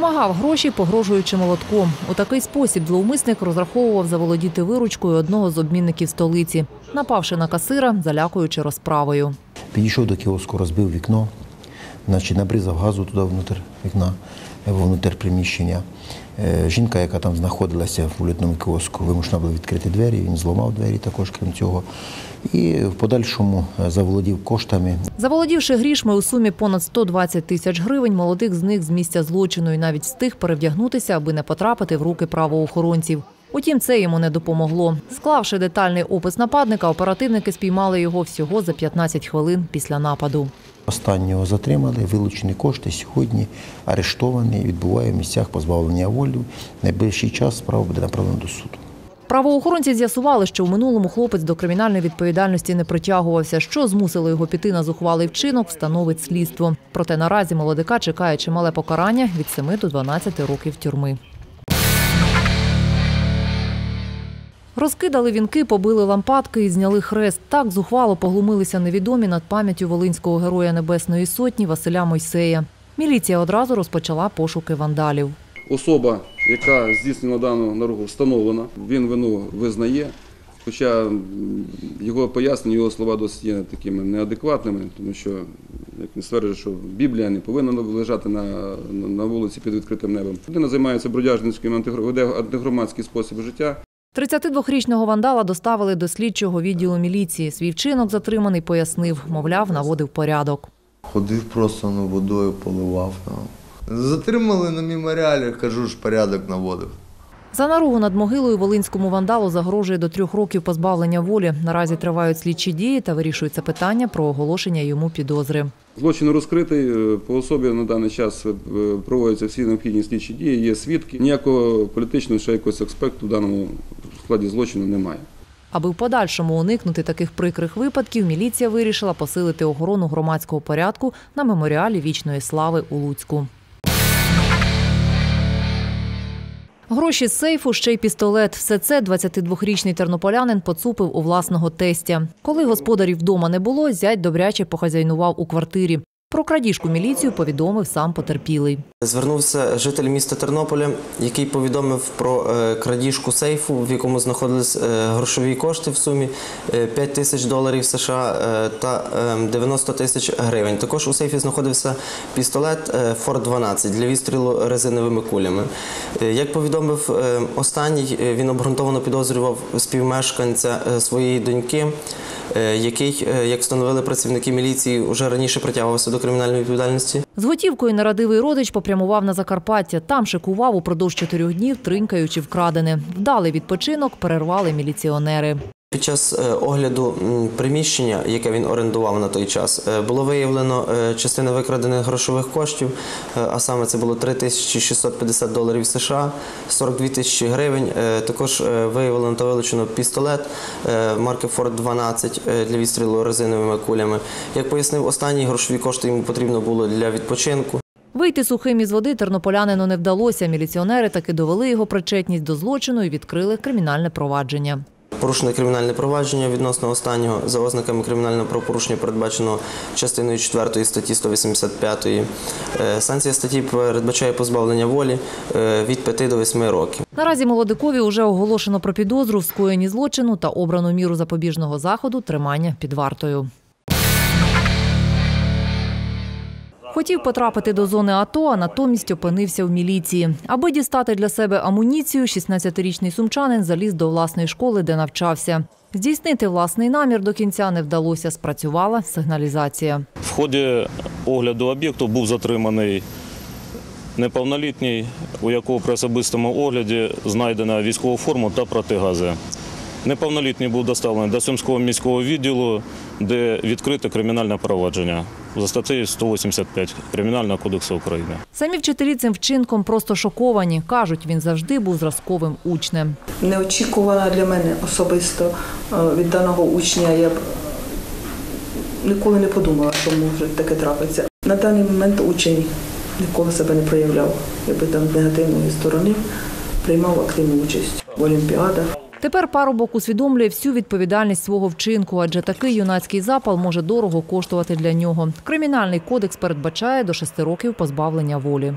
Вимагав гроші, погрожуючи молотком. У такий спосіб зловмисник розраховував заволодіти виручкою одного з обмінників столиці, напавши на касира, залякуючи розправою. Підійшов до кіоску, розбив вікно, значить, набризав газу туди внутрь вікна, е, внутрь приміщення. Е, Жінка, яка там знаходилася в вулітному кіоску, вимушена була відкрити двері, він зламав двері також, крім цього. І в подальшому е, заволодів коштами. Заволодівши грішми у сумі понад 120 тисяч гривень, молодик зник з місця злочину і навіть встиг перевдягнутися, аби не потрапити в руки правоохоронців. Утім, це йому не допомогло. Склавши детальний опис нападника, оперативники спіймали його всього за 15 хвилин після нападу. Останнього затримали, вилучені кошти сьогодні арештований, відбуває в місцях позбавлення волі. Найближчий час справа буде направлена до суду. Правоохоронці з'ясували, що в минулому хлопець до кримінальної відповідальності не притягувався. Що змусило його піти на зухвалий вчинок, встановить слідство. Проте наразі молодика чекає чимале покарання від 7 до 12 років тюрми. Розкидали вінки, побили лампадки і зняли хрест. Так зухвало поглумилися невідомі над пам'яттю волинського героя Небесної Сотні Василя Мойсея. Міліція одразу розпочала пошуки вандалів. Особа, яка здійснила дану наругу, встановлена, він вину визнає. Хоча його пояснення, його слова досить є такими неадекватними, тому що, як він стверджує, що Біблія не повинна лежати на, на, вулиці під відкритим небом. Людина займається бродяжницьким веде антигромадський спосіб життя. 32-річного вандала доставили до слідчого відділу міліції. Свій вчинок затриманий пояснив, мовляв, наводив порядок. Ходив просто ну, водою поливав. Затримали на меморіалі, кажу ж, порядок наводив. За наругу над могилою волинському вандалу загрожує до трьох років позбавлення волі. Наразі тривають слідчі дії та вирішується питання про оголошення йому підозри. Злочин розкритий, е, по особі на даний час е, проводяться всі необхідні слідчі дії, є свідки. Ніякого політичного ще якогось аспекту в даному складі злочину немає. Аби в подальшому уникнути таких прикрих випадків, міліція вирішила посилити охорону громадського порядку на меморіалі вічної слави у Луцьку. Гроші з сейфу, ще й пістолет. Все це 22-річний тернополянин поцупив у власного тестя. Коли господарів вдома не було, зять добряче похазяйнував у квартирі. Про крадіжку міліцію повідомив сам потерпілий. Звернувся житель міста Тернополя, який повідомив про е, крадіжку сейфу, в якому знаходились е, грошові кошти в сумі е, 5 тисяч доларів США е, та е, 90 тисяч гривень. Також у сейфі знаходився пістолет е, Форд 12 для відстрілу резиновими кулями. Е, Як повідомив е, останній, е, він обґрунтовано підозрював співмешканця е, своєї доньки, е, який, е, як встановили працівники міліції, вже раніше притягувався до кримінальної відповідальності. З готівкою нерадивий родич попрямував на Закарпаття. Там шикував упродовж чотирьох днів, тринкаючи вкрадене. Вдалий відпочинок перервали міліціонери. Під час е, огляду приміщення, яке він орендував на той час, е, було виявлено е, частина викрадених грошових коштів, а саме це було 3650 доларів США, 42 тисячі гривень. Також виявлено та вилучено пістолет марки Ford 12 е, для відстрілу резиновими кулями. Як пояснив останній, грошові кошти йому потрібно було для відпочинку. Вийти сухим із води тернополянину не вдалося. Міліціонери таки довели його причетність до злочину і відкрили кримінальне провадження. Порушене кримінальне провадження відносно останнього за ознаками кримінального правопорушення, передбаченого частиною 4 статті 185. Е, Санкція статті передбачає позбавлення волі е, від 5 до 8 років. Наразі молодикові вже оголошено про підозру в скоєнні злочину та обрану міру запобіжного заходу тримання під вартою. Хотів потрапити до зони АТО, а натомість опинився в міліції. Аби дістати для себе амуніцію, 16-річний сумчанин заліз до власної школи, де навчався. Здійснити власний намір до кінця не вдалося. Спрацювала сигналізація. В ході огляду об'єкту був затриманий неповнолітній, у якого при особистому огляді знайдена військова форма та протигази. Неповнолітній був доставлений до Сумського міського відділу, де відкрите кримінальне провадження за статтею 185 Кримінального кодексу України. Самі вчителі цим вчинком просто шоковані. Кажуть, він завжди був зразковим учнем. неочікувана для мене особисто е, від даного учня. Я б ніколи не подумала, що може таке трапиться. На даний момент учень ніколи себе не проявляв, якби там з негативної сторони приймав активну участь в олімпіадах. Тепер парубок усвідомлює всю відповідальність свого вчинку, адже такий юнацький запал може дорого коштувати для нього. Кримінальний кодекс передбачає до шести років позбавлення волі.